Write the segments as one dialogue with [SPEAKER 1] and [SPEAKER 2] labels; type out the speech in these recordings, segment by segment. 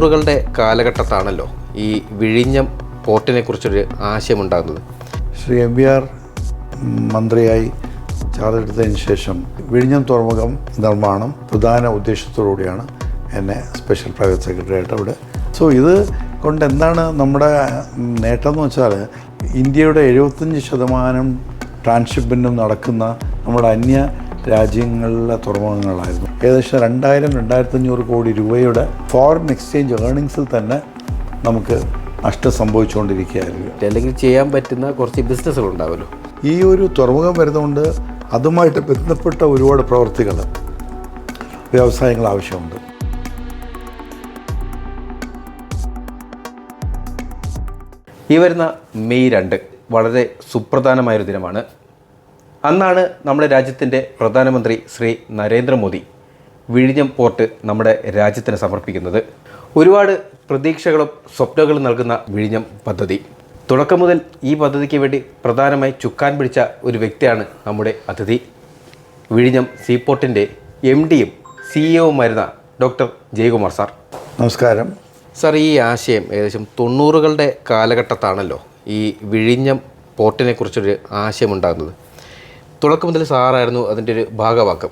[SPEAKER 1] തൊണ്ണൂറുകളുടെ കാലഘട്ടത്താണല്ലോ ഈ വിഴിഞ്ഞം പോർട്ടിനെ കുറിച്ചൊരു ആശയമുണ്ടാകുന്നത്.
[SPEAKER 2] ശ്രീ എം വി ആർ മന്ത്രിയായി ചാർജെടുത്തതിന് ശേഷം വിഴിഞ്ഞം തുറമുഖം നിർമ്മാണം പ്രധാന ഉദ്ദേശത്തോടുകൂടിയാണ് എന്നെ സ്പെഷ്യൽ പ്രൈവറ്റ് സെക്രട്ടറി ആയിട്ട് അവിടെ. സോ ഇത് കൊണ്ട് എന്താണ് നമ്മുടെ നേട്ടം എന്ന് വെച്ചാൽ ഇന്ത്യയുടെ എഴുപത്തഞ്ച് ശതമാനം ട്രാൻസ്ഷിപ്പിനും നടക്കുന്ന നമ്മുടെ അന്യ രാജ്യങ്ങളിലെ തുറമുഖങ്ങളായിരുന്നു. ഏകദേശം രണ്ടായിരം രണ്ടായിരത്തഞ്ഞൂറ് കോടി രൂപയുടെ ഫോറിൻ എക്സ്ചേഞ്ച് ഏർണിങ്സിൽ തന്നെ നമുക്ക് നഷ്ടം സംഭവിച്ചുകൊണ്ടിരിക്കുകയായിരുന്നു.
[SPEAKER 1] അല്ലെങ്കിൽ ചെയ്യാൻ പറ്റുന്ന കുറച്ച് ബിസിനസ്സുകൾ ഉണ്ടാവുമല്ലോ
[SPEAKER 2] ഈ ഒരു തുറമുഖം വരുന്നതുകൊണ്ട് അതുമായിട്ട് ബന്ധപ്പെട്ട ഒരുപാട് പ്രവർത്തികൾ വ്യവസായങ്ങൾ ആവശ്യമുണ്ട്.
[SPEAKER 1] ഈ വരുന്ന മെയ് രണ്ട് വളരെ സുപ്രധാനമായൊരു ദിനമാണ്. അന്നാണ് നമ്മുടെ രാജ്യത്തിന്റെ പ്രധാനമന്ത്രി ശ്രീ നരേന്ദ്രമോദി വിഴിഞ്ഞം പോർട്ട് നമ്മുടെ രാജ്യത്തിന് സമർപ്പിക്കുന്നത്. ഒരുപാട് പ്രതീക്ഷകളും സ്വപ്നങ്ങളും നൽകുന്ന വിഴിഞ്ഞം പദ്ധതി. തുടക്കം മുതൽ ഈ പദ്ധതിക്ക് വേണ്ടി പ്രധാനമായി ചുക്കാൻ പിടിച്ച ഒരു വ്യക്തിയാണ് നമ്മുടെ അതിഥി. വിഴിഞ്ഞം സീ സീപോർട്ടിന്റെ എം ഡിയും സിഇഒവുമായിരുന്ന ഡോക്ടർ ജയകുമാർ സാർ.
[SPEAKER 2] നമസ്കാരം.
[SPEAKER 1] സാർ ഈ ആശയം ഏകദേശം തൊണ്ണൂറുകളുടെ കാലഘട്ടത്താണല്ലോ ഈ വിഴിഞ്ഞം പോർട്ടിനെ കുറിച്ചൊരു ആശയമുണ്ടാകുന്നത് തുടക്കം മുതൽ സാറായിരുന്നു അതിന്റെ ഒരു ഭാഗവാക്കം.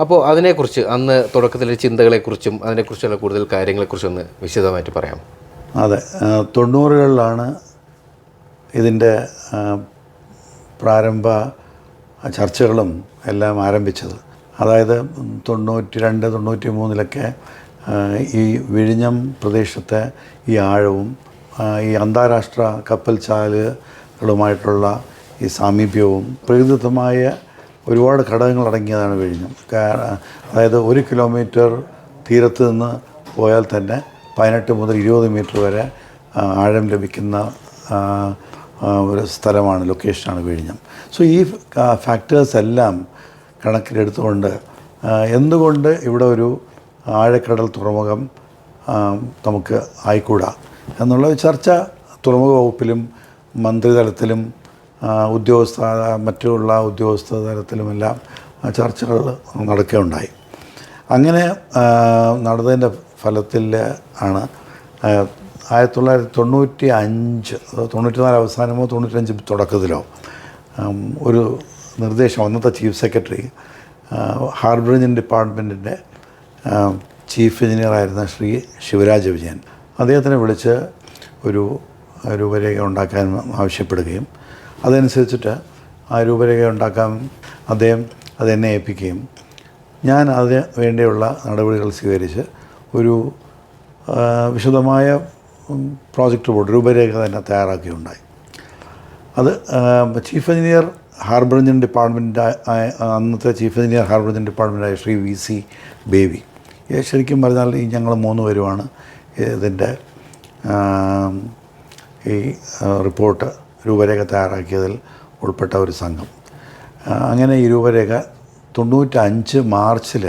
[SPEAKER 1] അപ്പോൾ അതിനെക്കുറിച്ച് അന്ന് തുടക്കത്തിലെ ചിന്തകളെക്കുറിച്ചും അതിനെക്കുറിച്ചുള്ള കൂടുതൽ കാര്യങ്ങളെക്കുറിച്ചും ഒന്ന് വിശദമായിട്ട് പറയാം
[SPEAKER 2] അതെ. തൊണ്ണൂറുകളിലാണ് ഇതിന്റെ പ്രാരംഭ ചർച്ചകളും എല്ലാം ആരംഭിച്ചത്. അതായത് തൊണ്ണൂറ്റി രണ്ട് തൊണ്ണൂറ്റി മൂന്നിലൊക്കെ ഈ വിഴിഞ്ഞം പ്രദേശത്തെ ഈ ആഴവും ഈ അന്താരാഷ്ട്ര കപ്പൽ ചാലുകളുമായിട്ടുള്ള ഈ സാമീപ്യവും പ്രകൃതിദത്തമായ ഒരുപാട് ഘടകങ്ങൾ അടങ്ങിയതാണ് വിഴിഞ്ഞം അതായത് ഒരു കിലോമീറ്റർ തീരത്ത് നിന്ന് പോയാൽ തന്നെ പതിനെട്ട് മുതൽ ഇരുപത് മീറ്റർ വരെ ആഴം ലഭിക്കുന്ന ഒരു സ്ഥലമാണ് ലൊക്കേഷനാണ് വിഴിഞ്ഞം സോ ഈ ഫാക്ടേഴ്സ് എല്ലാം കണക്കിലെടുത്തുകൊണ്ട് എന്തുകൊണ്ട് ഇവിടെ ഒരു ആഴക്കടൽ തുറമുഖം നമുക്ക് ആയിക്കൂടാ? എന്നുള്ള ചർച്ച തുറമുഖ വകുപ്പിലും മന്ത്രിതലത്തിലും ഉദ്യോഗസ്ഥ മറ്റുള്ള ഉദ്യോഗസ്ഥ തലത്തിലുമെല്ലാം ചർച്ചകൾ നടക്കുകയുണ്ടായി. അങ്ങനെ നടന്നതിന്റെ ഫലത്തിൽ ആണ് ആയിരത്തി തൊള്ളായിരത്തി തൊണ്ണൂറ്റി അഞ്ച് തൊണ്ണൂറ്റി നാല് അവസാനമോ തൊണ്ണൂറ്റഞ്ച് തുടക്കത്തിലോ ഒരു നിർദ്ദേശം അന്നത്തെ ചീഫ് സെക്രട്ടറി ഹാർബർ എഞ്ചിൻ ഡിപ്പാർട്ട്മെന്റിന്റെ ചീഫ് എഞ്ചിനീയറായിരുന്ന ശ്രീ ശിവരാജ വിജയൻ. അദ്ദേഹത്തിനെ വിളിച്ച് ഒരു രൂപരേഖ ഉണ്ടാക്കാൻ ആവശ്യപ്പെടുകയും അതനുസരിച്ചിട്ട് ആ രൂപരേഖ ഉണ്ടാക്കാൻ അദ്ദേഹം അതെന്നെ ഏൽപ്പിക്കുകയും ഞാൻ അതിന് വേണ്ടിയുള്ള നടപടികൾ സ്വീകരിച്ച് ഒരു വിശദമായ പ്രോജക്റ്റ് ബോർഡ് രൂപരേഖ തന്നെ തയ്യാറാക്കുകയുണ്ടായി. അത് chief engineer harbour engine department അന്നത്തെ ചീഫ് എഞ്ചിനീയർ ഹാർബർ എഞ്ചിൻ ഡിപ്പാർട്ട്മെന്റായ ശ്രീ വി സി ബേബി ശരിക്കും പറഞ്ഞാൽ ഈ ഞങ്ങൾ മൂന്ന് പേരുമാണ് ഇതിന്റെ ഈ റിപ്പോർട്ട് രൂപരേഖ തയ്യാറാക്കിയതിൽ ഉൾപ്പെട്ട ഒരു സംഘം. അങ്ങനെ ഈ രൂപരേഖ തൊണ്ണൂറ്റഞ്ച് മാർച്ചിൽ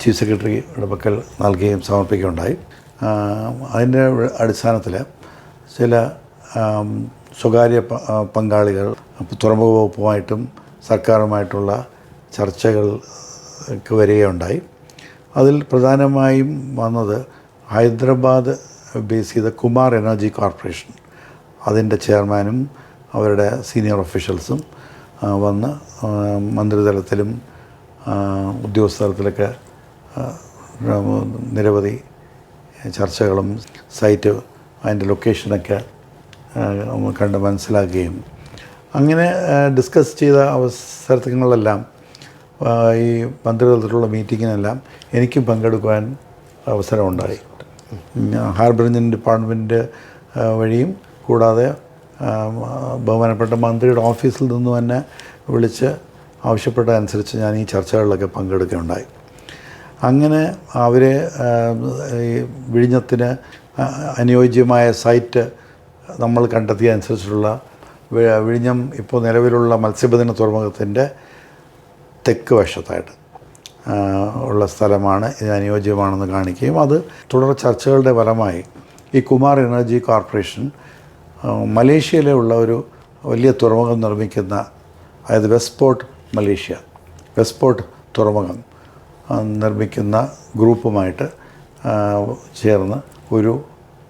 [SPEAKER 2] ചീഫ് സെക്രട്ടറിയുടെ പക്കൽ നൽകുകയും സമർപ്പിക്കുകയുണ്ടായി. അതിന്റെ അടിസ്ഥാനത്തിൽ ചില സ്വകാര്യ പങ്കാളികൾ തുറമുഖ വകുപ്പുമായിട്ടും സർക്കാരുമായിട്ടുള്ള ചർച്ചകൾക്ക് വരികയുണ്ടായി. അതിൽ പ്രധാനമായും വന്നത് ഹൈദരാബാദ് ബേസ് ചെയ്ത കുമാർ എനർജി കോർപ്പറേഷൻ അതിന്റെ ചെയർമാനും അവരുടെ സീനിയർ ഒഫീഷ്യൽസും വന്ന് മന്ത്രിതലത്തിലും ഉദ്യോഗസ്ഥ തലത്തിലൊക്കെ നിരവധി ചർച്ചകളും സൈറ്റ് അതിന്റെ ലൊക്കേഷനൊക്കെ കണ്ട് മനസ്സിലാക്കുകയും അങ്ങനെ ഡിസ്കസ് ചെയ്ത അവസരങ്ങളിലെല്ലാം ഈ മന്ത്രിതലത്തിലുള്ള മീറ്റിങ്ങിനെല്ലാം എനിക്കും പങ്കെടുക്കുവാൻ അവസരമുണ്ടായി. ഹാർബർ എഞ്ചിൻ ഡിപ്പാർട്ട്മെന്റ് വഴിയും കൂടാതെ ബഹുമാനപ്പെട്ട മന്ത്രിയുടെ ഓഫീസിൽ നിന്ന് തന്നെ വിളിച്ച് ആവശ്യപ്പെട്ടതനുസരിച്ച് ഞാൻ ഈ ചർച്ചകളിലൊക്കെ പങ്കെടുക്കുകയുണ്ടായി. അങ്ങനെ അവരെ ഈ വിഴിഞ്ഞത്തിന് അനുയോജ്യമായ സൈറ്റ് നമ്മൾ കണ്ടെത്തിയ അനുസരിച്ചുള്ള വിഴിഞ്ഞം ഇപ്പോൾ നിലവിലുള്ള മത്സ്യബന്ധന തുറമുഖത്തിന്റെ തെക്ക് വശത്തായിട്ട്. ഉള്ള സ്ഥലമാണ് ഇത് അനുയോജ്യമാണെന്ന് കാണിക്കുകയും അത് തുടർ ചർച്ചകളുടെ ഫലമായി ഈ കുമാർ എനർജി കോർപ്പറേഷൻ മലേഷ്യയിലെ ഉള്ള ഒരു വലിയ തുറമുഖം നിർമ്മിക്കുന്ന അതായത് west port Malaysia west port തുറമുഖം നിർമ്മിക്കുന്ന ഗ്രൂപ്പുമായിട്ട് ചേർന്ന് ഒരു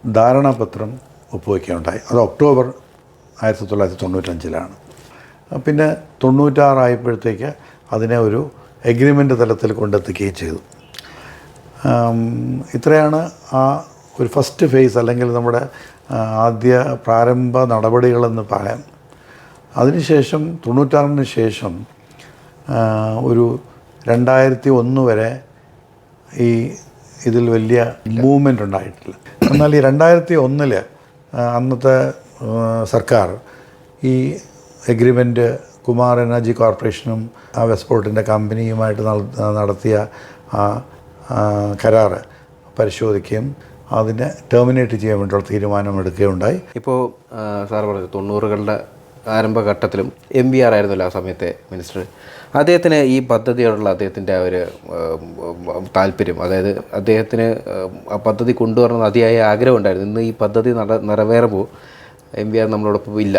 [SPEAKER 2] ധാരണാപത്രം ഒപ്പുവയ്ക്കുകയുണ്ടായി അത് ഒക്ടോബർ ആയിരത്തി തൊള്ളായിരത്തി തൊണ്ണൂറ്റഞ്ചിലാണ്. പിന്നെ തൊണ്ണൂറ്റാറായപ്പോഴത്തേക്ക് അതിനെ ഒരു എഗ്രിമെന്റ് തലത്തിൽ കൊണ്ടെത്തിക്കുകയും ചെയ്തു. ഇത്രയാണ് ആ ഒരു ഫസ്റ്റ് ഫേസ് അല്ലെങ്കിൽ നമ്മുടെ ആദ്യ പ്രാരംഭ നടപടികളെന്ന് പറയാം. അതിനുശേഷം തൊണ്ണൂറ്റാറിന് ശേഷം ഒരു രണ്ടായിരത്തി ഒന്ന് വരെ ഈ ഇതിൽ വലിയ മൂവ്മെന്റ് ഉണ്ടായിട്ടില്ല. എന്നാൽ ഈ രണ്ടായിരത്തി ഒന്നിൽ അന്നത്തെ സർക്കാർ ഈ എഗ്രിമെന്റ് കുമാർ എനർജി കോർപ്പറേഷനും ആ വെസ്പോർട്ടിന്റെ കമ്പനിയുമായിട്ട് നടത്തിയ ആ കരാറ് പരിശോധിക്കുകയും അതിനെ ടെർമിനേറ്റ് ചെയ്യാൻ വേണ്ടിയുള്ള തീരുമാനമെടുക്കുകയുണ്ടായി.
[SPEAKER 1] ഇപ്പോൾ സാർ പറഞ്ഞു തൊണ്ണൂറുകളുടെ ആരംഭഘട്ടത്തിലും എം വി ആർ ആയിരുന്നല്ലോ ആ സമയത്തെ മിനിസ്റ്റർ. അദ്ദേഹത്തിന് ഈ പദ്ധതിയോടുള്ള അദ്ദേഹത്തിന്റെ ആ ഒരു താല്പര്യം അതായത് അദ്ദേഹത്തിന് ആ പദ്ധതി കൊണ്ടുവരണം അതിയായ ആഗ്രഹം ഉണ്ടായിരുന്നു ഇന്ന് ഈ പദ്ധതി നട നിറവേറുമ്പോൾ എം വി ആർ നമ്മളോടൊപ്പം ഇല്ല.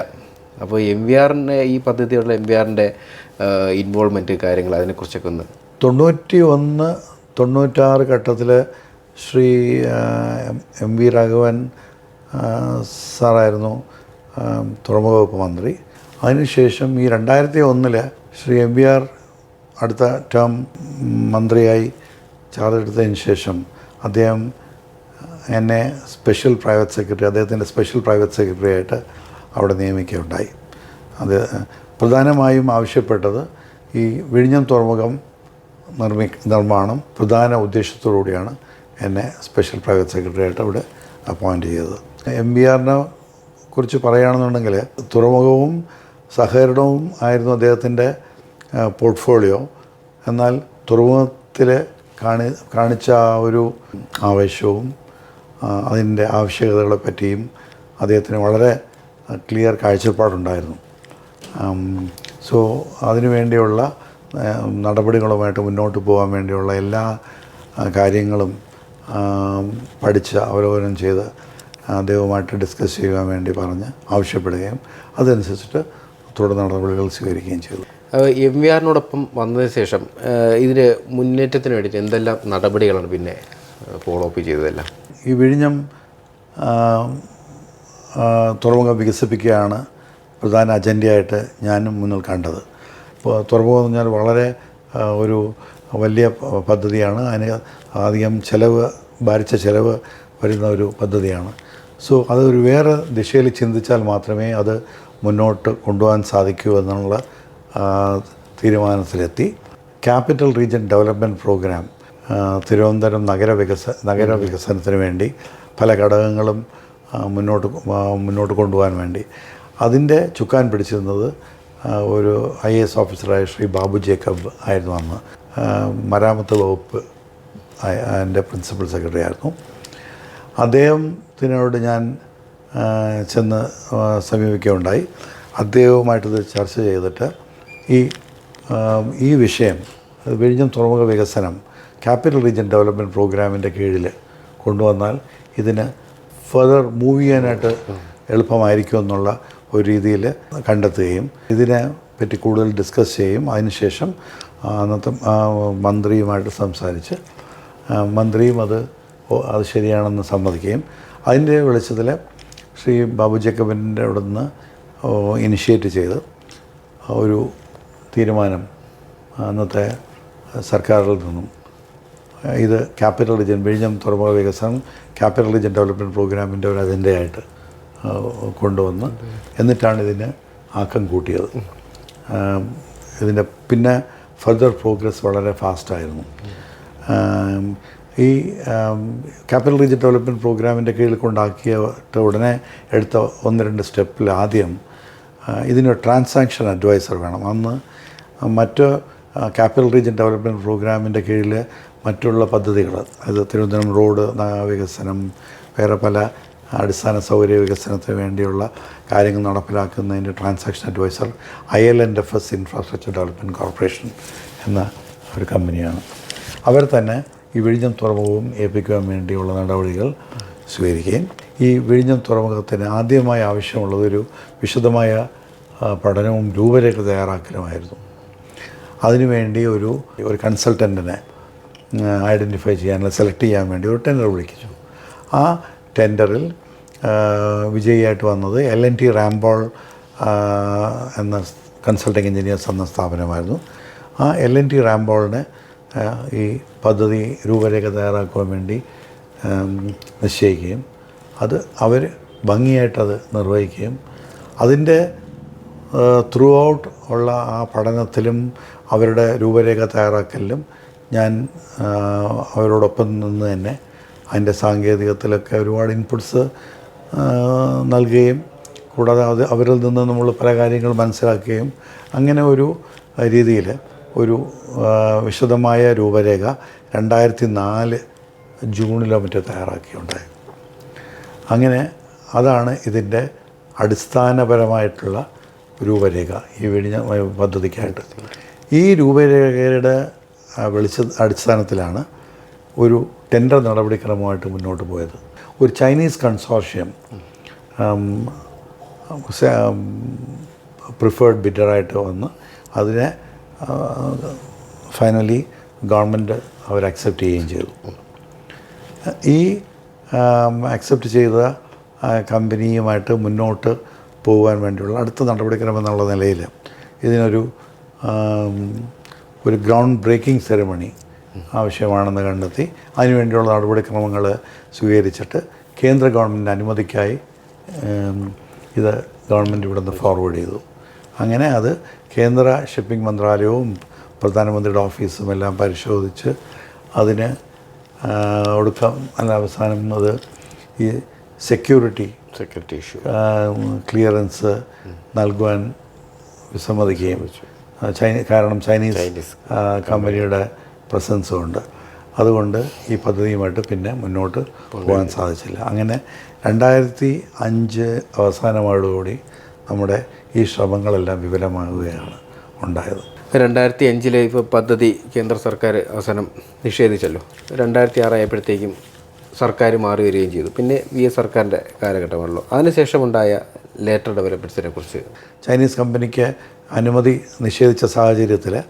[SPEAKER 1] അപ്പോൾ എം വി ആറിന്റെ ഈ പദ്ധതിയുള്ള എം വി ആറിന്റെ ഇൻവോൾവ്മെന്റ് കാര്യങ്ങൾ അതിനെക്കുറിച്ചൊക്കെ ഒന്ന്.
[SPEAKER 2] തൊണ്ണൂറ്റി ഒന്ന് തൊണ്ണൂറ്റാറ് ഘട്ടത്തിൽ ശ്രീ എം- വി രാഘവൻ സാറായിരുന്നു തുറമുഖ വകുപ്പ് മന്ത്രി. അതിനുശേഷം ഈ രണ്ടായിരത്തി ഒന്നിൽ ശ്രീ എം വി ആർ അടുത്ത ടേം മന്ത്രിയായി ചാർജ് എടുത്തതിന് ശേഷം അദ്ദേഹം എന്നെ സ്പെഷ്യൽ പ്രൈവറ്റ് സെക്രട്ടറി അദ്ദേഹത്തിന്റെ സ്പെഷ്യൽ പ്രൈവറ്റ് സെക്രട്ടറി ആയിട്ട് അവിടെ നിയമിക്കുകയുണ്ടായി. അത് പ്രധാനമായും ആവശ്യപ്പെട്ടത് ഈ വിഴിഞ്ഞം തുറമുഖം നിർമ്മി നിർമ്മാണം പ്രധാന ഉദ്ദേശത്തോടുകൂടിയാണ് എന്നെ സ്പെഷ്യൽ പ്രൈവറ്റ് സെക്രട്ടറി ആയിട്ട് അവിടെ അപ്പോയിന്റ് ചെയ്തത്. എം ബി ആറിനെ കുറിച്ച് പറയുകയാണെന്നുണ്ടെങ്കിൽ തുറമുഖവും സഹകരണവും ആയിരുന്നു അദ്ദേഹത്തിന്റെ പോർട്ട്ഫോളിയോ. എന്നാൽ തുറമുഖത്തിൽ കാണി കാണിച്ച ആ ഒരു ആവേശവും അതിന്റെ ആവശ്യകതകളെ പറ്റിയും അദ്ദേഹത്തിന് വളരെ ക്ലിയർ കാഴ്ചപ്പാടുണ്ടായിരുന്നു. സോ അതിനു വേണ്ടിയുള്ള ആ, നടപടികളുമായിട്ട് മുന്നോട്ട് പോകാൻ വേണ്ടിയുള്ള എല്ലാ കാര്യങ്ങളും പഠിച്ച് അവലോകനം ചെയ്ത് അദ്ദേഹവുമായിട്ട് ഡിസ്കസ് ചെയ്യാൻ വേണ്ടി പറഞ്ഞ് ആവശ്യപ്പെടുകയും അതനുസരിച്ചിട്ട് തുടർ നടപടികൾ സ്വീകരിക്കുകയും ചെയ്തു.
[SPEAKER 1] എം വി ആറിനോടൊപ്പം വന്നതിന് ശേഷം ഇതിന് മുന്നേറ്റത്തിന് വേണ്ടിയിട്ട് എന്തെല്ലാം നടപടികളാണ് പിന്നെ ഫോളോ അപ്പ് ചെയ്തതെല്ലാം?
[SPEAKER 2] ഈ വിഴിഞ്ഞം തുറമുഖം വികസിപ്പിക്കുകയാണ് പ്രധാന അജണ്ടയായിട്ട് ഞാനും മുന്നിൽ കണ്ടത്. ഇപ്പോൾ തുറമുഖം എന്ന് പറഞ്ഞാൽ വളരെ ഒരു വലിയ പദ്ധതിയാണ്. അതിന് അധികം ചിലവ് ഭാരിച്ച ചിലവ് വരുന്ന ഒരു പദ്ധതിയാണ്. സോ അതൊരു വേറെ ദിശയിൽ ചിന്തിച്ചാൽ മാത്രമേ അത് മുന്നോട്ട് കൊണ്ടുപോകാൻ സാധിക്കൂ എന്നുള്ള തീരുമാനത്തിലെത്തി. Capital region development programme Thiruvananthapuram നഗര വികസ നഗര വികസനത്തിന് വേണ്ടി പല ഘടകങ്ങളും മുന്നോട്ട് മുന്നോട്ട് കൊണ്ടുപോകാൻ വേണ്ടി. അതിന്റെ ചുക്കാൻ പിടിച്ചിരുന്നത് ഒരു ഐ എസ് ഓഫീസറായ ശ്രീ ബാബു ജേക്കബ് ആയിരുന്നു അന്ന്. മരാമത്ത് വകുപ്പ് എന്റെ പ്രിൻസിപ്പൽ സെക്രട്ടറി ആയിരുന്നു. അദ്ദേഹത്തിനോട് ഞാൻ ചെന്ന് സമീപിക്കുകയുണ്ടായി. അദ്ദേഹവുമായിട്ടത് ചർച്ച ചെയ്തിട്ട് ഈ ഈ വിഷയം വിഴിഞ്ഞം തുറമുഖ വികസനം ക്യാപിറ്റൽ റീജിയൻ ഡെവലപ്മെന്റ് പ്രോഗ്രാമിന്റെ കീഴിൽ കൊണ്ടുവന്നാൽ ഇതിന് ഫർദർ മൂവ് ചെയ്യാനായിട്ട് എളുപ്പമായിരിക്കും എന്നുള്ള ഒരു രീതിയിൽ കണ്ടെത്തുകയും ഇതിനെ പറ്റി കൂടുതൽ ഡിസ്കസ് ചെയ്യും. അതിനുശേഷം അന്നത്തെ മന്ത്രിയുമായിട്ട് സംസാരിച്ച് മന്ത്രിയും അത് അത് ശരിയാണെന്ന് സമ്മതിക്കുകയും അതിന്റെ വെളിച്ചത്തിൽ ശ്രീ ബാബു ജേക്കബിന്റെ അവിടെ നിന്ന് ഇനിഷ്യേറ്റ് ചെയ്ത് ഒരു തീരുമാനം അന്നത്തെ സർക്കാരിൽ നിന്നും ഇത് ക്യാപിറ്റൽ റീജിയൻ വിഴിഞ്ഞം തുറമുഖ വികസനം ക്യാപിറ്റൽ റീജിയൻ ഡെവലപ്മെന്റ് പ്രോഗ്രാമിന്റെ ഒരു അജണ്ടയായിട്ട് കൊണ്ടുവന്ന് എന്നിട്ടാണ് ഇതിന് ആക്കം കൂട്ടിയത്. ഇതിന്റെ പിന്നെ ഫർദർ പ്രോഗ്രസ് വളരെ ഫാസ്റ്റായിരുന്നു ഈ ക്യാപിറ്റൽ റീജിയൻ ഡെവലപ്മെന്റ് പ്രോഗ്രാമിന്റെ കീഴിൽ കൊണ്ടാക്കിയിട്ട് ഉടനെ എടുത്ത ഒന്ന് രണ്ട് സ്റ്റെപ്പിൽ ആദ്യം ഇതിന് ട്രാൻസാക്ഷൻ അഡ്വൈസർ വേണം. അന്ന് മറ്റ് ക്യാപിറ്റൽ റീജിയൻ ഡെവലപ്മെന്റ് പ്രോഗ്രാമിന്റെ കീഴിൽ മറ്റുള്ള പദ്ധതികൾ അത് തിരുവനന്തപുരം റോഡ് വികസനം വേറെ പല അടിസ്ഥാന സൗകര്യ വികസനത്തിന് വേണ്ടിയുള്ള കാര്യങ്ങൾ നടപ്പിലാക്കുന്നതിന്റെ transaction adviser I L N F S infrastructure development corporation എന്ന ഒരു കമ്പനിയാണ്. അവർ തന്നെ ഈ വിഴിഞ്ഞം തുറമുഖവും ഏൽപ്പിക്കുവാൻ വേണ്ടിയുള്ള നടപടികൾ സ്വീകരിക്കുകയും ഈ വിഴിഞ്ഞം തുറമുഖത്തിന് ആദ്യമായി ആവശ്യമുള്ളത് ഒരു വിശദമായ പഠനവും രൂപരേഖ തയ്യാറാക്കലുമായിരുന്നു. അതിനുവേണ്ടി ഒരു ഒരു കൺസൾട്ടന്റിനെ ഐഡന്റിഫൈ ചെയ്യാനുള്ള സെലക്ട് ചെയ്യാൻ വേണ്ടി ഒരു ടെൻഡർ വിളിച്ചു. ആ ടെൻഡറിൽ വിജയിയായിട്ട് വന്നത് എൽ എൻ ടി റാംബോൾ എന്ന കൺസൾട്ടിങ് എഞ്ചിനീയേഴ്സ് എന്ന സ്ഥാപനമായിരുന്നു. ആ എൽ എൻ ടി റാംബോളിനെ ഈ പദ്ധതി രൂപരേഖ തയ്യാറാക്കുവാൻ വേണ്ടി നിശ്ചയിക്കുകയും അത് അവർ ഭംഗിയായിട്ടത് നിർവഹിക്കുകയും അതിന്റെ ത്രൂ ഔട്ട് ഉള്ള ആ പഠനത്തിലും അവരുടെ രൂപരേഖ തയ്യാറാക്കലിലും ഞാൻ അവരോടൊപ്പം നിന്ന് തന്നെ അതിന്റെ സാങ്കേതികത്തിലൊക്കെ ഒരുപാട് ഇൻപുട്സ് നൽകുകയും കൂടാതെ അത് അവരിൽ നിന്ന് നമ്മൾ പല കാര്യങ്ങൾ മനസ്സിലാക്കുകയും അങ്ങനെ ഒരു രീതിയിൽ ഒരു വിശദമായ രൂപരേഖ രണ്ടായിരത്തി നാല് ജൂണിലോ മറ്റോ തയ്യാറാക്കിയുണ്ടായി. അങ്ങനെ അതാണ് ഇതിന്റെ അടിസ്ഥാനപരമായിട്ടുള്ള രൂപരേഖ ഈ വിഴിഞ്ഞ പദ്ധതിക്കായിട്ട്. ഈ രൂപരേഖയുടെ വെളിച്ച അടിസ്ഥാനത്തിലാണ് ഒരു ടെൻഡർ നടപടിക്രമമായിട്ട് മുന്നോട്ട് പോയത്. ഒരു ചൈനീസ് കൺസോർഷ്യം പ്രിഫേർഡ് ബിഡറായിട്ട് വന്ന് അതിനെ ഫൈനലി ഗവൺമെന്റ് അവർ അക്സെപ്റ്റ് ചെയ്യുകയും ചെയ്തു. ഈ അക്സെപ്റ്റ് ചെയ്ത കമ്പനിയുമായിട്ട് മുന്നോട്ട് പോകാൻ വേണ്ടിയുള്ള അടുത്ത നടപടിക്രമം എന്നുള്ള നിലയിൽ ഇതിനൊരു ഒരു ഗ്രൗണ്ട് ബ്രേക്കിംഗ് സെറമണി ആവശ്യമാണെന്ന് കണ്ടെത്തി. അതിനുവേണ്ടിയുള്ള നടപടിക്രമങ്ങൾ സ്വീകരിച്ചിട്ട് കേന്ദ്ര ഗവൺമെന്റിന്റെ അനുമതിക്കായി ഇത് ഗവൺമെന്റ് ഇവിടെ നിന്ന് ഫോർവേഡ് ചെയ്തു. അങ്ങനെ അത് കേന്ദ്ര ഷിപ്പിംഗ് മന്ത്രാലയവും പ്രധാനമന്ത്രിയുടെ ഓഫീസും എല്ലാം പരിശോധിച്ച് അതിന് ഒടുക്കം അല്ല അവസാനം അത് ഈ സെക്യൂരിറ്റി
[SPEAKER 1] സെക്യൂരിറ്റി ഇഷ്യൂ
[SPEAKER 2] ക്ലിയറൻസ് നൽകുവാൻ വിസമ്മതിക്കുകയും. ആ, ചൈന കാരണം ചൈനീസ് കമ്പനിയുടെ പ്രസൻസും ഉണ്ട് അതുകൊണ്ട് ഈ പദ്ധതിയുമായിട്ട് പിന്നെ മുന്നോട്ട് പോകാൻ സാധിച്ചില്ല. അങ്ങനെ രണ്ടായിരത്തി അഞ്ച് അവസാനമായതോടുകൂടി നമ്മുടെ ഈ ശ്രമങ്ങളെല്ലാം വിപുലമാകുകയാണ് ഉണ്ടായത്.
[SPEAKER 1] രണ്ടായിരത്തി അഞ്ചിലെ ഇപ്പോൾ പദ്ധതി കേന്ദ്ര സർക്കാർ അവസാനം നിഷേധിച്ചല്ലോ. രണ്ടായിരത്തി ആറായപ്പോഴത്തേക്കും സർക്കാർ മാറി വരികയും ചെയ്തു. പിന്നെ വി എസ് സർക്കാരിന്റെ കാലഘട്ടമാണല്ലോ. അതിനുശേഷമുണ്ടായ ലേറ്റർ ഡെവലപ്മെന്റ്സിനെ കുറിച്ച്
[SPEAKER 2] ചൈനീസ് കമ്പനിക്ക് അനുമതി നിഷേധിച്ച സാഹചര്യത്തിൽ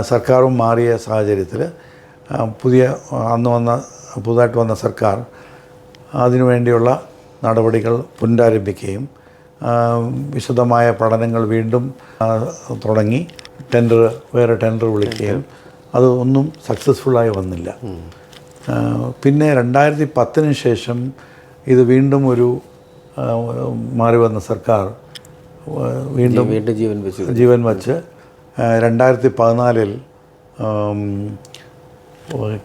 [SPEAKER 2] സർക്കാരും മാറിയ സാഹചര്യത്തിൽ പുതിയ അന്ന് വന്ന പുതുതായിട്ട് വന്ന സർക്കാർ അതിനുവേണ്ടിയുള്ള നടപടികൾ പുനരാരംഭിക്കുകയും വിശദമായ പഠനങ്ങൾ വീണ്ടും തുടങ്ങി ടെൻഡർ വേറെ ടെൻഡർ വിളിക്കുകയും അത് ഒന്നും സക്സസ്ഫുള്ളായി വന്നില്ല. പിന്നെ രണ്ടായിരത്തി പത്തിന് ശേഷം ഇത് വീണ്ടും ഒരു മാറി വന്ന സർക്കാർ വീണ്ടും
[SPEAKER 1] വീണ്ടും ജീവൻ വെച്ച്.
[SPEAKER 2] ജീവൻ വച്ച് രണ്ടായിരത്തി പതിനാലിൽ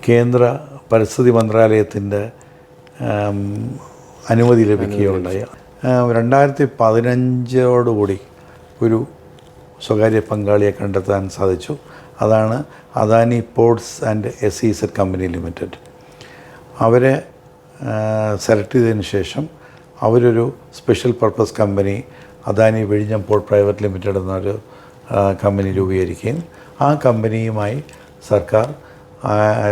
[SPEAKER 2] കേന്ദ്ര പരിസ്ഥിതി മന്ത്രാലയത്തിന്റെ അനുമതി ലഭിക്കുകയുണ്ടായി. രണ്ടായിരത്തി പതിനഞ്ചോടുകൂടി ഒരു സ്വകാര്യ പങ്കാളിയെ കണ്ടെത്താൻ സാധിച്ചു. അതാണ് Adani ports and SEZ company limited. അവരെ സെലക്ട് ചെയ്തതിന് ശേഷം അവരൊരു സ്പെഷ്യൽ പർപ്പസ് കമ്പനി അദാനി വെഴിഞ്ഞം പോർട്ട് പ്രൈവറ്റ് ലിമിറ്റഡ് എന്നൊരു കമ്പനി രൂപീകരിക്കുകയും ആ കമ്പനിയുമായി സർക്കാർ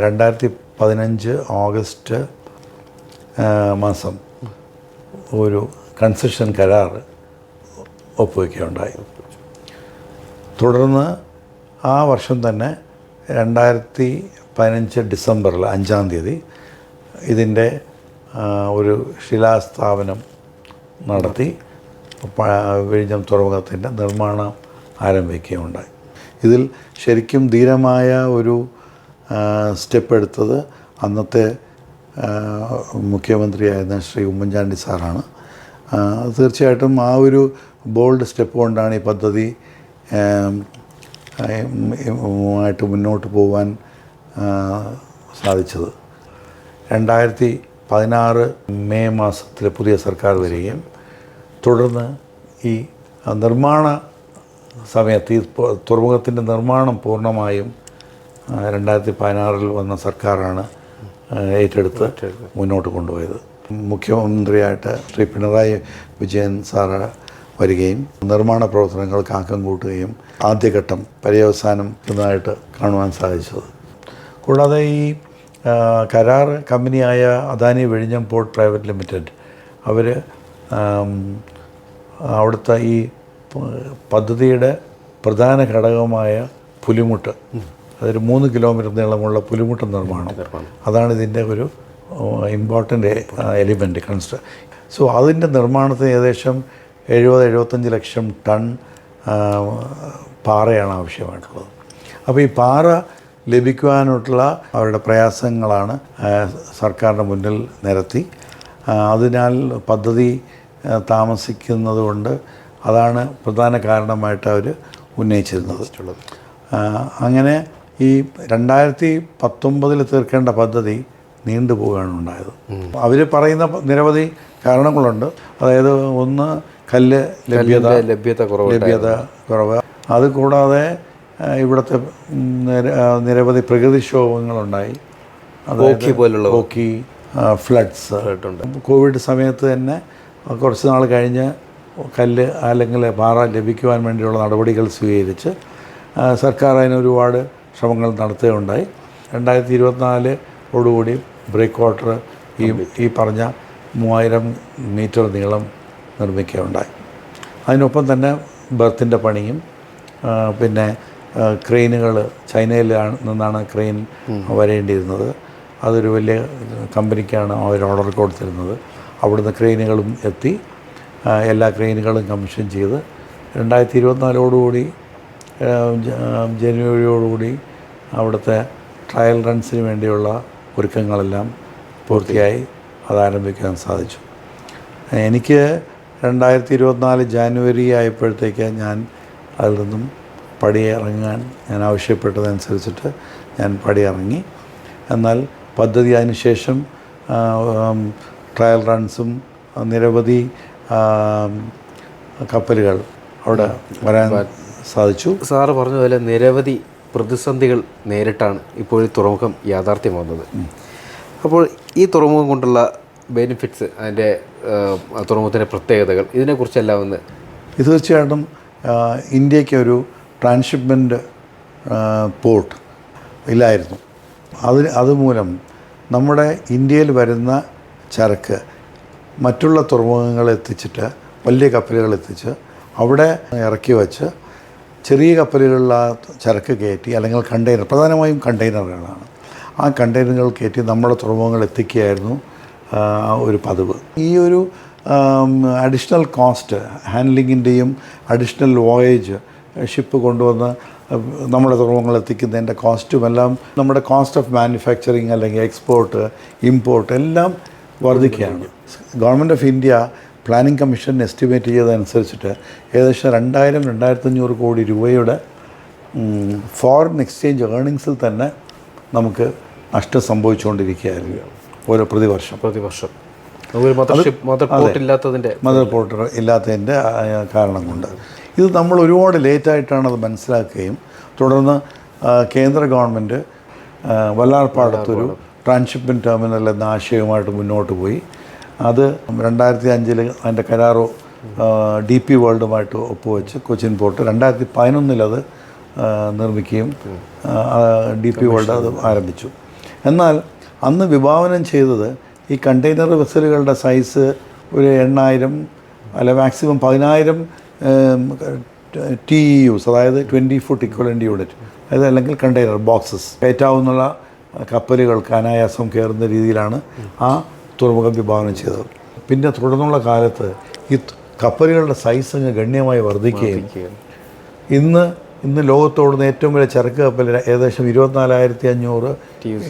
[SPEAKER 2] രണ്ടായിരത്തി പതിനഞ്ച് ഓഗസ്റ്റ് മാസം ഒരു കൺസെഷൻ കരാർ ഒപ്പുവെക്കുകയുണ്ടായി. തുടർന്ന് ആ വർഷം തന്നെ രണ്ടായിരത്തി പതിനഞ്ച് ഡിസംബറിൽ അഞ്ചാം തീയതി ഇതിന്റെ ഒരു ശിലാസ്ഥാപനം നടത്തി വിഴിഞ്ഞം തുറമുഖത്തിന്റെ നിർമ്മാണം ആരംഭിക്കുകയുണ്ടായി. ഇതിൽ ശരിക്കും ധീരമായ ഒരു സ്റ്റെപ്പ് എടുത്തത് അന്നത്തെ മുഖ്യമന്ത്രിയായിരുന്ന ശ്രീ ഉമ്മൻചാണ്ടി സാറാണ്. തീർച്ചയായിട്ടും ആ ഒരു ബോൾഡ് സ്റ്റെപ്പ് കൊണ്ടാണ് ഈ പദ്ധതി ആയിട്ട് മുന്നോട്ട് പോകാൻ സാധിച്ചത്. രണ്ടായിരത്തി പതിനാറ് മെയ് മാസത്തിൽ പുതിയ സർക്കാർ വരികയും തുടർന്ന് ഈ നിർമ്മാണ സമയത്ത് ഈ തുറമുഖത്തിന്റെ നിർമ്മാണം പൂർണമായും രണ്ടായിരത്തി പതിനാറിൽ വന്ന സർക്കാരാണ് ഏറ്റെടുത്ത് മുന്നോട്ട് കൊണ്ടുപോയത്. മുഖ്യമന്ത്രിയായിട്ട് ശ്രീ പിണറായി വിജയൻ സാറ് വരികയും നിർമ്മാണ പ്രവർത്തനങ്ങൾക്ക് ആക്കം കൂട്ടുകയും ആദ്യഘട്ടം പര്യവസാനം എന്നതായിട്ട് കാണുവാൻ സാധിച്ചത്. കൂടാതെ ഈ കരാർ കമ്പനിയായ അദാനി വെഴിഞ്ഞം പോർട്ട് പ്രൈവറ്റ് ലിമിറ്റഡ്. അവർ അവിടുത്തെ ഈ പദ്ധതിയുടെ പ്രധാന ഘടകമായ പുലിമുട്ട് അതൊരു മൂന്ന് കിലോമീറ്റർ നീളമുള്ള പുലിമുട്ട് നിർമ്മാണം. അതാണ് ഇതിന്റെ ഒരു ഇമ്പോർട്ടന്റ് എലിമെന്റ് കൺസ്ട്ര സോ അതിന്റെ നിർമ്മാണത്തിന് ഏകദേശം എഴുപത് എഴുപത്തഞ്ച് ലക്ഷം ടൺ പാറയാണ് ആവശ്യമായിട്ടുള്ളത്. അപ്പോൾ ഈ പാറ ലഭിക്കുവാനുള്ള അവരുടെ പ്രയാസങ്ങളാണ് സർക്കാരിന്റെ മുന്നിൽ നിരത്തി. അതിനാൽ പദ്ധതി താമസിക്കുന്നതുകൊണ്ട് താമസിക്കുന്നത് കൊണ്ട് അതാണ് പ്രധാന കാരണമായിട്ട് അവർ ഉന്നയിച്ചിരുന്നത്. അങ്ങനെ ഈ രണ്ടായിരത്തി പത്തൊമ്പതിൽ തീർക്കേണ്ട പദ്ധതി നീണ്ടുപോവുകയാണ് ഉണ്ടായത്. അവർ പറയുന്ന നിരവധി കാരണങ്ങളുണ്ട്. അതായത് ഒന്ന് കല്ല് ലഭ്യത
[SPEAKER 1] ലഭ്യത കുറവ്
[SPEAKER 2] ലഭ്യത കുറവ്. അതുകൂടാതെ ആ, ഇവിടുത്തെ നിരവധി പ്രകൃതിക്ഷോഭങ്ങളുണ്ടായി
[SPEAKER 1] ഹോക്കി പോലുള്ള
[SPEAKER 2] ഓക്കി ഫ്ലഡ്സ്.
[SPEAKER 1] ആയിട്ടുണ്ട്
[SPEAKER 2] കോവിഡ് സമയത്ത് തന്നെ കുറച്ച് നാൾ കഴിഞ്ഞ് കല്ല് അല്ലെങ്കിൽ പാറ ലഭിക്കുവാൻ വേണ്ടിയുള്ള നടപടികൾ സ്വീകരിച്ച് സർക്കാർ അതിന് ഒരുപാട് ശ്രമങ്ങൾ നടത്തുകയുണ്ടായി. രണ്ടായിരത്തി ഇരുപത്തിനാലോടുകൂടി ബ്രേക്ക് വാട്ടർ ഈ ഈ പറഞ്ഞ മൂവായിരം മീറ്റർ നീളം നിർമ്മിക്കുകയുണ്ടായി. അതിനൊപ്പം തന്നെ ബർത്തിന്റെ പണിയും പിന്നെ ക്രെയിനുകൾ ചൈനയിൽ നിന്നാണ് ക്രെയിൻ വരേണ്ടിയിരുന്നത്. അതൊരു വലിയ കമ്പനിക്കാണ് അവർ ഓർഡർ കൊടുത്തിരുന്നത്. അവിടുന്ന് ക്രെയിനുകളും എത്തി. എല്ലാ ക്രെയിനുകളും കമ്മീഷൻ ചെയ്ത് രണ്ടായിരത്തി ഇരുപത്തിനാലോടുകൂടി ജനുവരിയോടുകൂടി അവിടുത്തെ ട്രയൽ റൺസിന് വേണ്ടിയുള്ള ഒരുക്കങ്ങളെല്ലാം പൂർത്തിയായി. അത് ആരംഭിക്കാൻ സാധിച്ചു. എനിക്ക് രണ്ടായിരത്തി ഇരുപത്തിനാല് ജാനുവരി ആയപ്പോഴത്തേക്ക് ഞാൻ അതിൽ നിന്നും പടിയിറങ്ങാൻ ഞാൻ ആവശ്യപ്പെട്ടതനുസരിച്ചിട്ട് ഞാൻ പടിയിറങ്ങി. എന്നാൽ പദ്ധതി അതിനുശേഷം ട്രയൽ റൺസും നിരവധി കപ്പലുകൾ അവിടെ വരാൻ സാധിച്ചു.
[SPEAKER 1] സാറ് പറഞ്ഞതുപോലെ പോലെ നിരവധി പ്രതിസന്ധികൾ നേരിട്ടാണ് ഇപ്പോൾ ഈ തുറമുഖം യാഥാർത്ഥ്യമാകുന്നത് അപ്പോൾ ഈ തുറമുഖം കൊണ്ടുള്ള ബെനിഫിറ്റ്സ് അതിന്റെ തുറമുഖത്തിന്റെ പ്രത്യേകതകൾ ഇതിനെക്കുറിച്ചെല്ലാം ഒന്ന്
[SPEAKER 2] ഇത് തീർച്ചയായിട്ടും ഇന്ത്യക്കൊരു ട്രാൻസ്ഷിപ്മെന്റ് പോർട്ട് ഇല്ലായിരുന്നു. അതിന് അതുമൂലം നമ്മുടെ ഇന്ത്യയിൽ വരുന്ന ചരക്ക് മറ്റുള്ള തുറമുഖങ്ങളെത്തിച്ചിട്ട് വലിയ കപ്പലുകൾ എത്തിച്ച് അവിടെ ഇറക്കി വച്ച് ചെറിയ കപ്പലുകളിൽ ആ ചരക്ക് കയറ്റി അല്ലെങ്കിൽ കണ്ടെയ്നർ പ്രധാനമായും കണ്ടെയ്നറുകളാണ്. ആ കണ്ടെയ്നറുകൾ കയറ്റി നമ്മുടെ തുറമുഖങ്ങൾ എത്തിക്കുകയായിരുന്നു ഒരു പതിവ്. ഈ ഒരു അഡീഷണൽ കോസ്റ്റ് ഹാൻഡ്ലിങ്ങിന്റെയും അഡീഷണൽ വോയേജ് ഷിപ്പ് കൊണ്ടുവന്ന് നമ്മുടെ തുറമുഖങ്ങൾ എത്തിക്കുന്നതിന്റെ കോസ്റ്റും എല്ലാം നമ്മുടെ കോസ്റ്റ് ഓഫ് മാനുഫാക്ചറിങ് അല്ലെങ്കിൽ എക്സ്പോർട്ട് ഇമ്പോർട്ട് എല്ലാം വർദ്ധിക്കുകയാണ്. Government of India planning commission estimate ചെയ്തതനുസരിച്ചിട്ട് ഏകദേശം രണ്ടായിരം രണ്ടായിരത്തഞ്ഞൂറ് കോടി രൂപയുടെ ഫോറിൻ എക്സ്ചേഞ്ച് ഏർണിങ്സിൽ തന്നെ നമുക്ക് നഷ്ടം സംഭവിച്ചുകൊണ്ടിരിക്കുകയായിരുന്നു ഓരോ പ്രതിവർഷം.
[SPEAKER 1] പ്രതിവർഷം. മദർ പോർട്ട്
[SPEAKER 2] ഇല്ലാത്തതിന്റെ കാരണം കൊണ്ട്. ഇത് നമ്മൾ ഒരുപാട് ലേറ്റായിട്ടാണ് അത് മനസ്സിലാക്കുകയും തുടർന്ന് കേന്ദ്ര ഗവൺമെന്റ് വല്ലാർപ്പാടത്തൊരു ട്രാൻഷിപ്മെന്റ് ടെർമിനൽ എന്ന ആശയവുമായിട്ട് മുന്നോട്ട് പോയി. അത് രണ്ടായിരത്തി അഞ്ചിൽ അതിന്റെ കരാറോ ഡി പി വേൾഡുമായിട്ട് ഒപ്പുവെച്ച് കൊച്ചിൻ പോർട്ട് രണ്ടായിരത്തി പതിനൊന്നിലത് അത് നിർമ്മിക്കുകയും ഡി പി വേൾഡ് അത് ആരംഭിച്ചു. എന്നാൽ അന്ന് വിഭാവനം ചെയ്തത് ഈ കണ്ടെയ്നർ വെസലുകളുടെ സൈസ് ഒരു എണ്ണായിരം അല്ല മാക്സിമം പതിനായിരം ടി യുസ് അതായത് ട്വന്റി ഫുട്ട് ഇക്വലന്റ് യൂണിറ്റ് അതായത് അല്ലെങ്കിൽ കണ്ടെയ്നർ ബോക്സസ് കയറ്റാവുന്ന കപ്പലുകൾക്ക് അനായാസം കയറുന്ന രീതിയിലാണ് ആ തുറമുഖം വിഭാവനം ചെയ്തത്. പിന്നെ തുടർന്നുള്ള കാലത്ത് ഈ കപ്പലുകളുടെ സൈസ് അങ്ങ് ഗണ്യമായി വർദ്ധിക്കുകയും ഇന്ന് ഇന്ന് ലോകത്തോടുന്ന ഏറ്റവും വലിയ ചരക്ക് കപ്പൽ ഏകദേശം ഇരുപത്തിനാലായിരത്തി അഞ്ഞൂറ്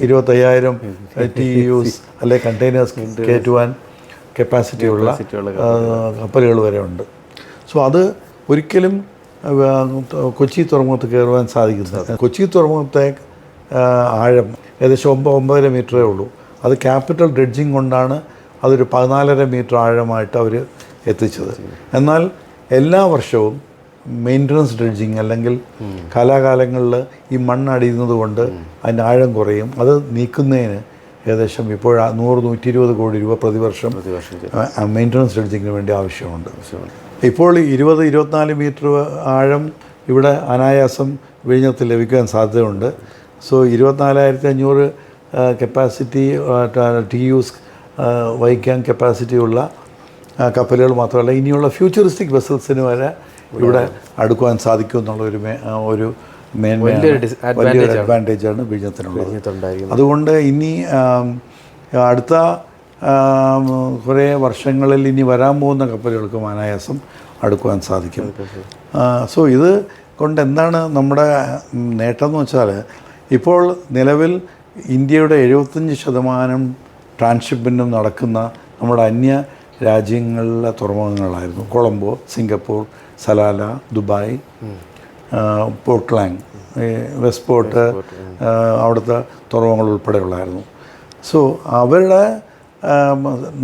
[SPEAKER 2] ഇരുപത്തയ്യായിരം ടി യുസ് അല്ലെ കണ്ടെയ്നേഴ്സ് കയറ്റുവാൻ കപ്പാസിറ്റി ഉള്ള ആ, കപ്പലുകൾ വരെ ഉണ്ട്. സോ അത് ഒരിക്കലും കൊച്ചി തുറമുഖത്ത് കയറുവാൻ സാധിക്കുന്നത് കൊച്ചി തുറമുഖത്തെ ആഴം ഏകദേശം ഒമ്പത് ഒമ്പതര മീറ്ററേ ഉള്ളൂ. അത് ക്യാപിറ്റൽ ഡ്രെഡ്ജിങ് കൊണ്ടാണ് അതൊരു പതിനാലര മീറ്റർ ആഴമായിട്ട് അവർ എത്തിച്ചത്. എന്നാൽ എല്ലാ വർഷവും മെയിന്റനൻസ് ഡ്രെഡ്ജിങ് അല്ലെങ്കിൽ കാലാകാലങ്ങളിൽ ഈ മണ്ണടിയുന്നത് കൊണ്ട് അതിന്റെ ആഴം കുറയും. അത് നീക്കുന്നതിന് ഏകദേശം ഇപ്പോൾ നൂറ് നൂറ്റി ഇരുപത് കോടി രൂപ പ്രതിവർഷം മെയിന്റനൻസ് ഡ്രെഡ്ജിങ്ങിന് വേണ്ടി ആവശ്യമുണ്ട്. ഇപ്പോൾ ഇരുപത് ഇരുപത്തിനാല് മീറ്റർ ആഴം ഇവിടെ അനായാസം വിഴിഞ്ഞത്തിൽ ലഭിക്കാൻ സാധ്യതയുണ്ട്. സോ ഇരുപത്തിനാലായിരത്തി അഞ്ഞൂറ് കപ്പാസിറ്റി ടി യൂസ് വഹിക്കാൻ കപ്പാസിറ്റിയുള്ള കപ്പലുകൾ മാത്രമല്ല ഇനിയുള്ള ഫ്യൂച്ചറിസ്റ്റിക് വെസൽസിന് വരെ ഇവിടെ അടുക്കുവാൻ സാധിക്കും എന്നുള്ള ഒരു മേ- ഒരു മേന്മയാണ്.
[SPEAKER 1] വലിയൊരു.
[SPEAKER 2] അഡ്വാന്റേജാണ് വിഴിഞ്ഞത്തിനുള്ളത്. അതുകൊണ്ട് ഇനി അടുത്ത കുറേ വർഷങ്ങളിൽ ഇനി വരാൻ പോകുന്ന കപ്പലുകൾക്ക് അനായാസം അടുക്കുവാൻ സാധിക്കും. സോ ഇത് കൊണ്ട് എന്താണ് നമ്മുടെ നേട്ടം എന്ന് വെച്ചാൽ ഇപ്പോൾ നിലവിൽ ഇന്ത്യയുടെ എഴുപത്തഞ്ച് ശതമാനം ട്രാൻസ്ഷിപ്മെന്റും നടക്കുന്ന നമ്മുടെ അന്യ രാജ്യങ്ങളിലെ തുറമുഖങ്ങളായിരുന്നു. Colombo Singapore Salalah Dubai Port Klang west port അവിടുത്തെ തുറമുഖങ്ങൾ ഉൾപ്പെടെയുള്ളായിരുന്നു. സോ അവരുടെ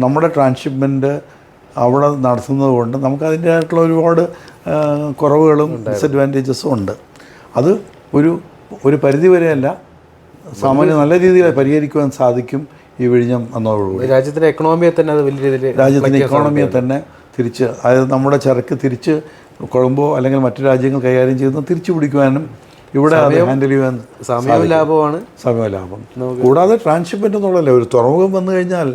[SPEAKER 2] നമ്മുടെ ട്രാൻസ്ഷിപ്മെന്റ് അവിടെ നടത്തുന്നത് കൊണ്ട് നമുക്ക് അതിന്റെതായിട്ടുള്ള ഒരുപാട് കുറവുകളും ഡിസഡ്വാന്റേജസും ഉണ്ട്. അത് ഒരു ഒരു പരിധിവരെയല്ല. സാമാന്യം നല്ല രീതിയിൽ പരിഹരിക്കുവാൻ സാധിക്കും ഈ വിഴിഞ്ഞം എന്നതോടുകൂടി.
[SPEAKER 1] രാജ്യത്തിന്റെ എക്കണോമിയെ തന്നെ അത് വലിയ രീതിയിൽ
[SPEAKER 2] രാജ്യത്തിന്റെ എക്കണോമിയെ തന്നെ തിരിച്ച് അതായത് നമ്മുടെ ചരക്ക് തിരിച്ച് കൊഴുമ്പോ അല്ലെങ്കിൽ മറ്റു രാജ്യങ്ങൾ കൈകാര്യം ചെയ്യുന്ന തിരിച്ചു പിടിക്കുവാനും ഇവിടെ ഹാൻഡിൽ ചെയ്യാൻ
[SPEAKER 1] സമയവും ലാഭമാണ്
[SPEAKER 2] സമയലാഭം കൂടാതെ ട്രാൻസ്ഷിപ്മെന്റ് എന്നുള്ളതല്ല ഒരു തുറമുഖം വന്നു കഴിഞ്ഞാൽ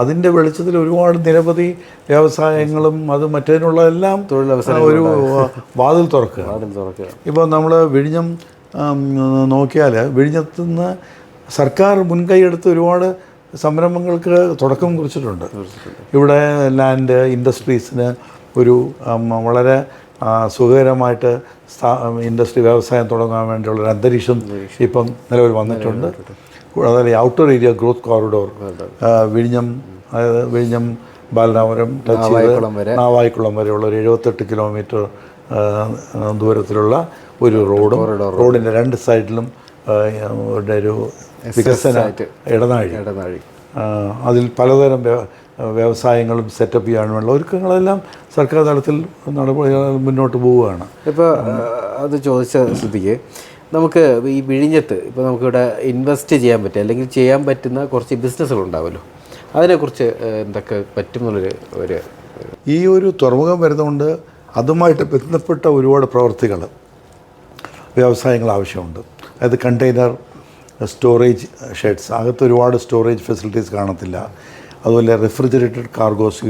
[SPEAKER 2] അതിന്റെ വെളിച്ചത്തിൽ ഒരുപാട് നിരവധി വ്യവസായങ്ങളും അത് മറ്റേതിനുള്ള എല്ലാം ഒരു വാതിൽ തുറക്കുക. ഇപ്പോൾ നമ്മൾ വിഴിഞ്ഞം നോക്കിയാൽ വിഴിഞ്ഞത്തുനിന്ന് സർക്കാർ മുൻകൈ എടുത്ത് ഒരുപാട് സംരംഭങ്ങൾക്ക് തുടക്കം കുറിച്ചിട്ടുണ്ട്. ഇവിടെ ലാൻഡ് ഇൻഡസ്ട്രീസിന് ഒരു വളരെ സുഖകരമായിട്ട് ഇൻഡസ്ട്രി വ്യവസായം തുടങ്ങാൻ വേണ്ടിയുള്ള ഒരു അന്തരീക്ഷം ഇപ്പം നിലവിൽ വന്നിട്ടുണ്ട്. അതായത് ഔട്ടർ ഏരിയ ഗ്രോത്ത് കോറിഡോർ വിഴിഞ്ഞം അതായത് വിഴിഞ്ഞം ബാലരാമപുരം ടച്ച് ചെയ്ത്
[SPEAKER 1] നാവായിക്കുളം വരെ.
[SPEAKER 2] നാവായിക്കുളം വരെയുള്ള ഒരു എഴുപത്തെട്ട് കിലോമീറ്റർ ദൂരത്തിലുള്ള ഒരു റോഡും റോഡിന്റെ രണ്ട് സൈഡിലും ഒരു വികസന ഇടനാഴി.
[SPEAKER 1] ഇടനാഴി.
[SPEAKER 2] അതിൽ പലതരം വ്യവസായങ്ങളും സെറ്റപ്പ് വേണ്ട ഒരുക്കങ്ങളെല്ലാം സർക്കാർ തലത്തിൽ നടപടികൾ മുന്നോട്ട് പോവുകയാണ്.
[SPEAKER 1] ഇപ്പോൾ അത് ചോദിച്ച സ്ഥിതിക്ക് നമുക്ക് ഈ വിഴിഞ്ഞത്ത് ഇപ്പോൾ നമുക്കിവിടെ ഇൻവെസ്റ്റ് ചെയ്യാൻ പറ്റുക അല്ലെങ്കിൽ ചെയ്യാൻ പറ്റുന്ന കുറച്ച് ബിസിനസ്സുകൾ ഉണ്ടാവുമല്ലോ അതിനെക്കുറിച്ച് എന്തൊക്കെ പറ്റും എന്നുള്ളൊരു ഒരു
[SPEAKER 2] ഈ ഒരു തുറമുഖം വരുന്നതുകൊണ്ട് അതുമായിട്ട് ബന്ധപ്പെട്ട ഒരുപാട് പ്രവർത്തികൾ വ്യവസായങ്ങൾ ആവശ്യമുണ്ട്. അതായത് കണ്ടെയ്നർ സ്റ്റോറേജ് ഷെഡ്സ് അകത്ത് ഒരുപാട് സ്റ്റോറേജ് ഫെസിലിറ്റീസ് കാണത്തില്ല. അതുപോലെ റെഫ്രിജറേറ്റഡ് കാർഗോസ്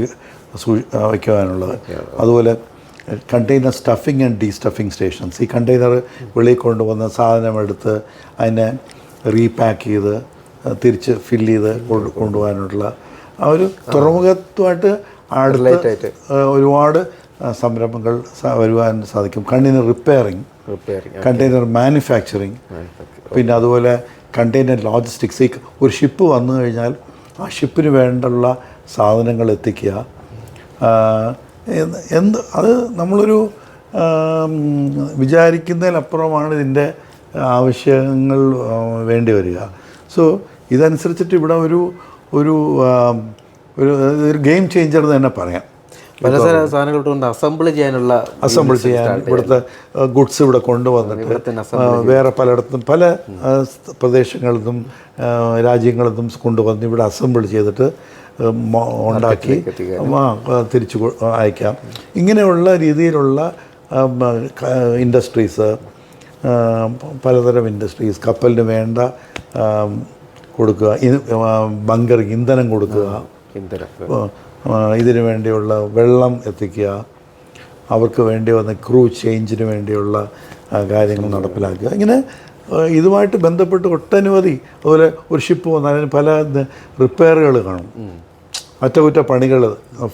[SPEAKER 2] വയ്ക്കുവാനുള്ളത്. അതുപോലെ container stuffing and de stuffing stations ഈ കണ്ടെയ്നർ വെളിയിൽ കൊണ്ടുവന്ന സാധനം എടുത്ത് അതിനെ റീപാക്ക് ചെയ്ത് തിരിച്ച് ഫില്ല് ചെയ്ത് കൊണ്ട് കൊണ്ടുപോകാനുള്ള ആ ഒരു തുറമുഖത്തുമായിട്ട് ഏഹ് ഒരുപാട് സംരംഭങ്ങൾ വരുവാൻ സാധിക്കും. Container repairing
[SPEAKER 1] repairing
[SPEAKER 2] container manufacturing പിന്നെ അതുപോലെ കണ്ടെയ്നർ ലോജിസ്റ്റിക്സ് ഈ ഒരു ഷിപ്പ് വന്നു കഴിഞ്ഞാൽ ആ ഷിപ്പിന് വേണ്ടുള്ള സാധനങ്ങൾ എത്തിക്കുക. എന്ത് അത് നമ്മളൊരു വിചാരിക്കുന്നതിലപ്പുറമാണ് ഇതിന്റെ ആവശ്യങ്ങൾ വേണ്ടി വരിക. സോ ഇതനുസരിച്ചിട്ട് ഇവിടെ ഒരു ഒരു ഒരു ഗെയിം ചേഞ്ചർ എന്ന് തന്നെ പറയാം.
[SPEAKER 1] പല സ്ഥല സാധനങ്ങൾ കൊണ്ട് അസംബിൾ ചെയ്യാനുള്ള
[SPEAKER 2] അസംബിൾ ചെയ്യാൻ ഇവിടുത്തെ ഗുഡ്സ് ഇവിടെ കൊണ്ടുവന്നിട്ട് വേറെ പലയിടത്തും പല പ്രദേശങ്ങളിൽ നിന്നും രാജ്യങ്ങളിൽ നിന്നും കൊണ്ടുവന്ന് ഇവിടെ അസംബിൾ ചെയ്തിട്ട് ഉണ്ടാക്കി തിരിച്ചു അയക്കാം. ഇങ്ങനെയുള്ള രീതിയിലുള്ള ഇൻഡസ്ട്രീസ് പലതരം ഇൻഡസ്ട്രീസ് കപ്പലിന് വേണ്ട കൊടുക്കുക ബങ്കർ ഇന്ധനം കൊടുക്കുക.
[SPEAKER 1] ഇന്ധനം.
[SPEAKER 2] ഇതിനു വേണ്ടിയുള്ള വെള്ളം എത്തിക്കുക അവർക്ക് വേണ്ടി വന്ന ക്രൂ ചേഞ്ചിന് വേണ്ടിയുള്ള കാര്യങ്ങൾ നടപ്പിലാക്കുക. ഇങ്ങനെ ഇതുമായിട്ട് ബന്ധപ്പെട്ട് ഒട്ടനവധി അതുപോലെ ഒരു ഷിപ്പ് വന്നാൽ അതിന് പല റിപ്പയറുകൾ കാണും. അറ്റകുറ്റ പണികൾ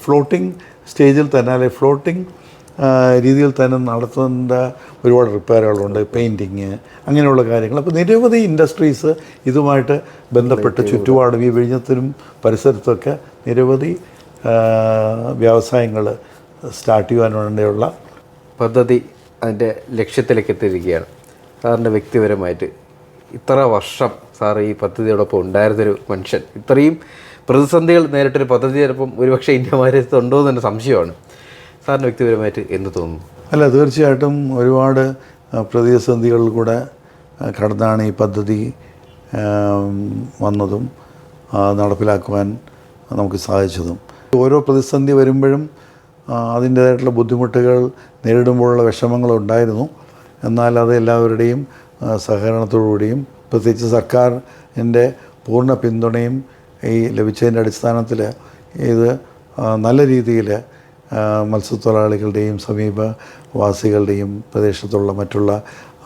[SPEAKER 2] ഫ്ലോട്ടിംഗ് സ്റ്റേജിൽ തന്നെ അല്ലെങ്കിൽ ഫ്ലോട്ടിംഗ് രീതിയിൽ തന്നെ നടത്തുന്ന ഒരുപാട് റിപ്പയറുകളുണ്ട് പെയിന്റിങ് അങ്ങനെയുള്ള കാര്യങ്ങൾ. അപ്പോൾ നിരവധി ഇൻഡസ്ട്രീസ് ഇതുമായിട്ട് ബന്ധപ്പെട്ട് ചുറ്റുപാടും ഈ വിഴിഞ്ഞത്തിനും പരിസരത്തൊക്കെ നിരവധി വ്യവസായങ്ങൾ സ്റ്റാർട്ട് ചെയ്യാൻ വേണ്ടിയുള്ള
[SPEAKER 1] പദ്ധതി അതിന്റെ ലക്ഷ്യത്തിലേക്ക് എത്തിയിരിക്കുകയാണ്. സാറിന്റെ വ്യക്തിപരമായിട്ട് ഇത്ര വർഷം സാർ ഈ പദ്ധതിയോടൊപ്പം ഉണ്ടായിരുന്നൊരു മനുഷ്യൻ. ഇത്രയും പ്രതിസന്ധികൾ നേരിട്ടൊരു പദ്ധതി ചിലപ്പം ഒരുപക്ഷെ ഇന്ത്യമാരെ ഉണ്ടോ എന്നൊരു സംശയമാണ്. സാറിന് വ്യക്തിപരമായിട്ട് എന്ത് തോന്നുന്നു?
[SPEAKER 2] അല്ല തീർച്ചയായിട്ടും ഒരുപാട് പ്രതിസന്ധികളിലൂടെ പ്രതിസന്ധികളിൽ കൂടെ കടന്നാണ് ഈ പദ്ധതി വന്നതും നടപ്പിലാക്കുവാൻ നമുക്ക് സാധിച്ചതും. ഓരോ പ്രതിസന്ധി വരുമ്പോഴും അതിന്റേതായിട്ടുള്ള ബുദ്ധിമുട്ടുകൾ നേരിടുമ്പോഴുള്ള വിഷമങ്ങൾ ഉണ്ടായിരുന്നു. എന്നാൽ അത് എല്ലാവരുടെയും സഹകരണത്തോടുകൂടിയും പ്രത്യേകിച്ച് സർക്കാരിന്റെ പൂർണ പിന്തുണയും ഈ ലഭിച്ചതിന്റെ അടിസ്ഥാനത്തിൽ ഇത് നല്ല രീതിയിൽ മത്സ്യത്തൊഴിലാളികളുടെയും സമീപവാസികളുടെയും പ്രദേശത്തുള്ള മറ്റുള്ള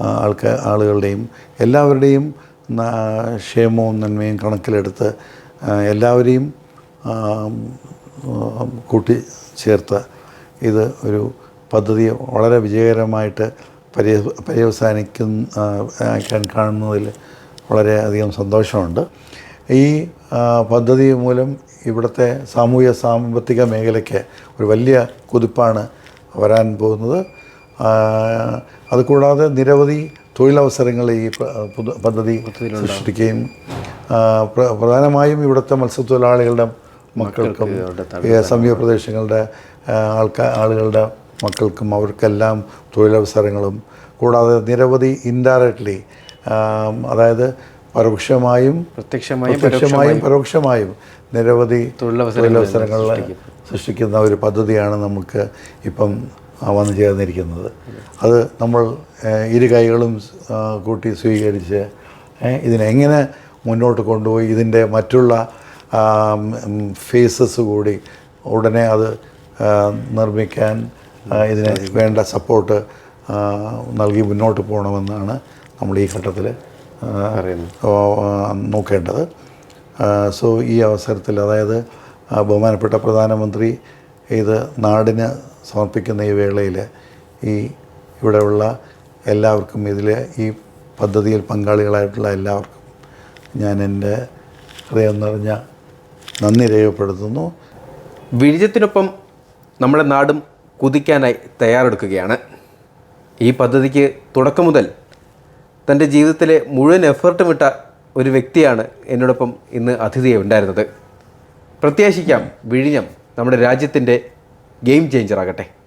[SPEAKER 2] ആൾക്കാ ആളുകളുടെയും എല്ലാവരുടെയും ക്ഷേമവും നന്മയും കണക്കിലെടുത്ത് എല്ലാവരെയും ആ, ചേർത്ത് ഇത് ഒരു പദ്ധതി വളരെ വിജയകരമായിട്ട് പര്യ പര്യവസാനിക്കുന്ന കാണുന്നതിൽ വളരെയധികം സന്തോഷമുണ്ട്. ഈ പദ്ധതി മൂലം ഇവിടുത്തെ സാമൂഹ്യ സാമ്പത്തിക മേഖലയ്ക്ക് ഒരു വലിയ കുതിപ്പാണ് വരാൻ പോകുന്നത്. അതുകൂടാതെ നിരവധി തൊഴിലവസരങ്ങൾ ഈ പദ്ധതി സൃഷ്ടിക്കുകയും പ്രധാനമായും ഇവിടുത്തെ മത്സ്യത്തൊഴിലാളികളുടെ മക്കൾക്കും സമീപപ്രദേശങ്ങളുടെ സമീപ പ്രദേശങ്ങളുടെ ആൾക്കാർ ആളുകളുടെ മക്കൾക്കും അവർക്കെല്ലാം തൊഴിലവസരങ്ങളും കൂടാതെ നിരവധി ഇൻഡയറക്ട്ലി അതായത് പരോക്ഷമായും
[SPEAKER 1] പ്രത്യക്ഷമായും
[SPEAKER 2] പ്രത്യക്ഷമായും പരോക്ഷമായും നിരവധി
[SPEAKER 1] തൊഴിലവസരങ്ങൾ
[SPEAKER 2] സൃഷ്ടിക്കുന്ന ഒരു പദ്ധതിയാണ് നമുക്ക് ഇപ്പം വന്നു ചേർന്നിരിക്കുന്നത്. അത് നമ്മൾ ഇരു കൈകളും കൂട്ടി സ്വീകരിച്ച് ഇതിനെങ്ങനെ മുന്നോട്ട് കൊണ്ടുപോയി ഇതിന്റെ മറ്റുള്ള ഫേസസ് കൂടി ഉടനെ അത് നിർമ്മിക്കാൻ ഇതിന് വേണ്ട സപ്പോർട്ട് നൽകി മുന്നോട്ട് പോകണമെന്നാണ് നമ്മൾ ഈ ഘട്ടത്തിൽ നോക്കേണ്ടത്. സോ ഈ അവസരത്തിൽ അതായത് ബഹുമാനപ്പെട്ട പ്രധാനമന്ത്രി ഇത് നാടിന് സമർപ്പിക്കുന്ന ഈ വേളയിൽ ഈ ഇവിടെയുള്ള എല്ലാവർക്കും ഇതിൽ ഈ പദ്ധതിയിൽ പങ്കാളികളായിട്ടുള്ള എല്ലാവർക്കും ഞാൻ എന്റെ ഹൃദയം നിറഞ്ഞ നന്ദി രേഖപ്പെടുത്തുന്നു.
[SPEAKER 1] വിഴിഞ്ഞത്തിനൊപ്പം നമ്മുടെ നാടും കുതിക്കാനായി തയ്യാറെടുക്കുകയാണ്. ഈ പദ്ധതിക്ക് തുടക്കം മുതൽ തന്റെ ജീവിതത്തിലെ മുഴുവൻ എഫേർട്ടും ഇട്ട ഒരു വ്യക്തിയാണ് എന്നോടൊപ്പം ഇന്ന് അതിഥിയെ ഉണ്ടായിരുന്നത്. പ്രത്യാശിക്കാം വിഴിഞ്ഞം നമ്മുടെ രാജ്യത്തിന്റെ ഗെയിം ചേഞ്ചർ ആകട്ടെ